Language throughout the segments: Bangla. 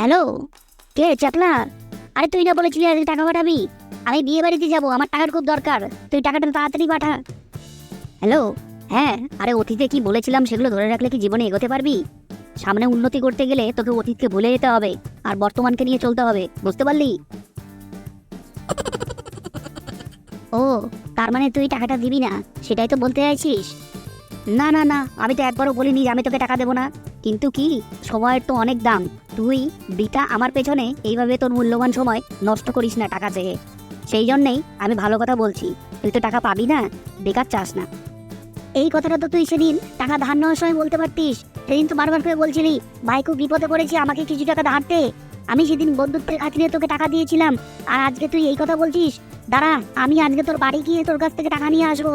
হ্যালো? কে চাকলা আরে তুই না বলেছিলি আজকে টাকা পাঠাবি? আমি বিয়ে বাড়িতে যাব, আমার টাকার খুব দরকার। তুই টাকাটা তাড়াতাড়ি পাঠা। হ্যালো? হ্যাঁ আরে অতীতে কি বলেছিলাম সেগুলো ধরে রাখলে কি জীবনে এগোতে পারবি? সামনে উন্নতি করতে গেলে তোকে অতীতকে ভুলে যেতে হবে, আর বর্তমানকে নিয়ে চলতে হবে, বুঝতে পারলি? ও, তার মানে তুই টাকাটা দিবি না, সেটাই তো বলতে চাইছিস? না না না, আমি তো একবারও বলিনি আমি তোকে টাকা দেবো না। কিন্তু কি, সময়ের তো অনেক দাম। তুই, বিটা, আমার পেছনে এইভাবে তোর মূল্যবান সময় নষ্ট করিস না টাকা চেয়ে। সেই জন্যেই আমি ভালো কথা বলছি। তুই তো টাকা পাবি না, বেকার চাস না। এই কথাটা তো তুই সেদিন টাকা ধার নেওয়ার সময় বলতে পারতিস। সেদিন তো বারবার করে বলছিলি, ভাই, খুব বিপদে পড়েছি, আমাকে কিছু টাকা ধার দে। আমি সেদিন বন্ধুত্বের খাতিরে তোকে টাকা দিয়েছিলাম। আর আজকে তুই এই কথা বলছিস, দাঁড়া, আমি আজকে তোর বাড়ি গিয়ে তোর কাছ থেকে টাকা নিয়ে আসব।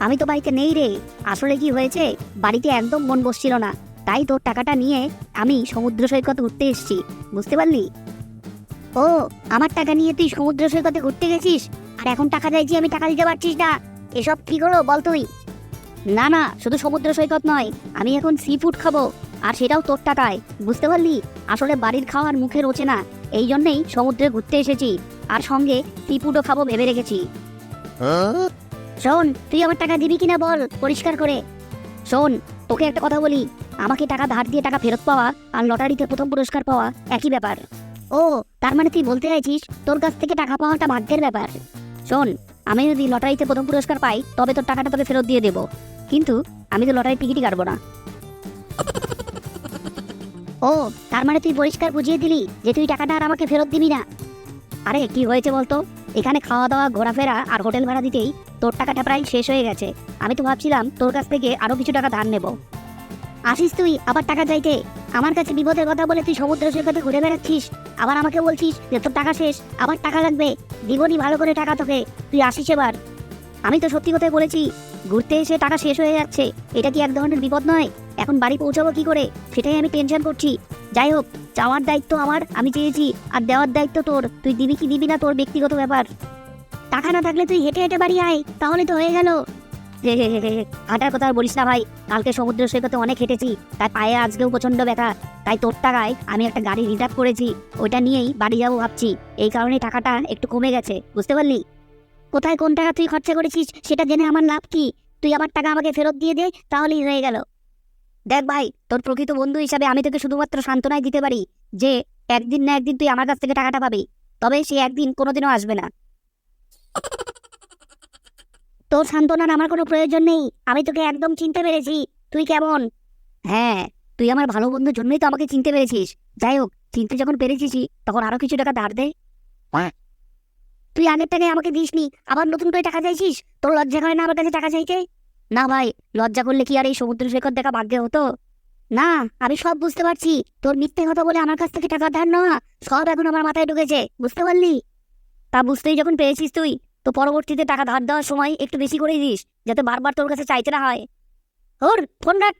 আমি তো বাড়িতে নেই রে। আসলে কি হয়েছে? বাড়িতে একদম মন বসছিল না। তাই তোর টাকাটা নিয়ে আমি সমুদ্র সৈকত ঘুরতে এসেছি। বুঝতে পারলি? ও, আমার টাকা নিয়ে তুই সমুদ্র সৈকতে ঘুরতে গেছিস? আর এখন টাকা চাইছি আমি টাকা দিতে পারছিস না। এসব কি করো বল তুই? না না, শুধু সমুদ্র সৈকত নয়। আমি এখন সি ফুড খাব। আর সেটাও তোর টাকায়। বুঝতে পারলি? আসলে বাড়ির খাওয়ার মুখে রোচে না। এই জন্যেই সমুদ্রে ঘুরতে এসেছি। আর সঙ্গে সি ফুডও খাব ভেবে রেখেছি। শোন, তুই আমার টাকা দিবি কিনা বল, পরিষ্কার করে। শোন, তোকে একটা কথা বলি। আমাকে টাকা ধার দিয়ে টাকা ফেরত পাওয়া আর লটারিতে প্রথম পুরস্কার পাওয়া একই ব্যাপার। ও, তার মানে তুই বলতে চাইছিস তোর কাছ থেকে টাকা পাওয়াটা ভাগ্যের ব্যাপার। শোন, আমি যদি লটারিতে প্রথম পুরস্কার পাই, তবে তোর টাকাটা তোকে ফেরত দিয়ে দেবো। কিন্তু আমি তো লটারির টিকিটই কাটবো না। ও, তার মানে তুই পরিষ্কার বুঝিয়ে দিলি যে তুই টাকাটা আর আমাকে ফেরত দিবি না। আরে, কি হয়েছে বলতো? এখানে খাওয়া দাওয়া ঘোরাফেরা আর হোটেল ভাড়া দিতেই তোর টাকাটা প্রায় শেষ হয়ে গেছে। আমি তো ভাবছিলাম তোর কাছ থেকে আরও কিছু টাকা ধার নেব। আসিস তুই আবার টাকা চাইতে? আমার কাছে বিপদের কথা বলে তুই সমুদ্র সৈকতে ঘুরে বেড়াচ্ছিস। আবার আমাকে বলছিস যে তোর টাকা শেষ, আবার টাকা লাগবে। দিবনি ভালো করে টাকা তোকে। তুই আসিস এবার। আমি তো সত্যি কথাই বলেছি, ঘুরতে এসে টাকা শেষ হয়ে যাচ্ছে। এটা কি এক ধরনের বিপদ নয়? এখন বাড়ি পৌঁছাবো কি করে? সেটাই আমি টেনশন করছি। যাই হোক, চাওয়ার দায়িত্ব আমার, আমি চেয়েছি আর দেওয়ার দায়িত্ব তোর। তুই দিবি কি দিবি না তোর ব্যক্তিগত ব্যাপার। টাকা না থাকলে তুই হেঁটে হেঁটে বাড়ি আয়, তাহলে তো হয়ে গেল। হাঁটার কথা বলিস না ভাই। কালকে সমুদ্র সৈকতে অনেক হেঁটেছি। তাই পায়ে আজকেও প্রচণ্ড ব্যথা। তাই তোর টাকায় আমি একটা গাড়ি রিজার্ভ করেছি। ওইটা নিয়েই বাড়ি যাব ভাবছি। এই কারণে টাকাটা একটু কমে গেছে। বুঝতে পারলি? কোথায় কোন টাকা তুই খরচা করেছিস, সেটা জেনে আমার লাভ কি? তুই আমার টাকা আমাকে ফেরত দিয়ে দে, তাহলেই হয়ে গেল। দেখ ভাই তোর প্রকৃত বন্ধু হিসাবে আমি তোকে শুধুমাত্র সান্ত্বনাই দিতে পারি যে একদিন না একদিন তুই আমার কাছ থেকে টাকাটা পাবি। তবে সে একদিন কোনোদিনও আসবে না। তোর সান্ত্বনার আমার কোনো প্রয়োজন নেই। আমি তোকে একদম চিনতে পেরেছি। তুই কেমন? হ্যাঁ তুই আমার ভালো বন্ধুর জন্যই তো আমাকে চিনতে পেরেছিস। যাই হোক চিনতে যখন পেরেছিস তখন আরও কিছু টাকা ধার দে। তুই আগের টাকায় আমাকে দিসনি আবার নতুন করে টাকা চাইছিস? তোর লজ্জা করে না আমার কাছে টাকা চাইতে? না ভাই, লজ্জা করলে কি আর এই সমুদ্র সৈকত দেখা ভাগ্যে হতো? না, আমি সব বুঝতে পারছি। তোর মিথ্যে কথা বলে আমার কাছ থেকে টাকা ধার নেওয়া সব এখন আমার মাথায় ঢুকেছে, বুঝতে পারলি? তা বুঝতেই যখন পেয়েছিস তুই, তো পরবর্তীতে টাকা ধার দেওয়ার সময় একটু বেশি করে দিস, যাতে বারবার তোর কাছে চাইতে না হয়। ওর, ফোন রাখ।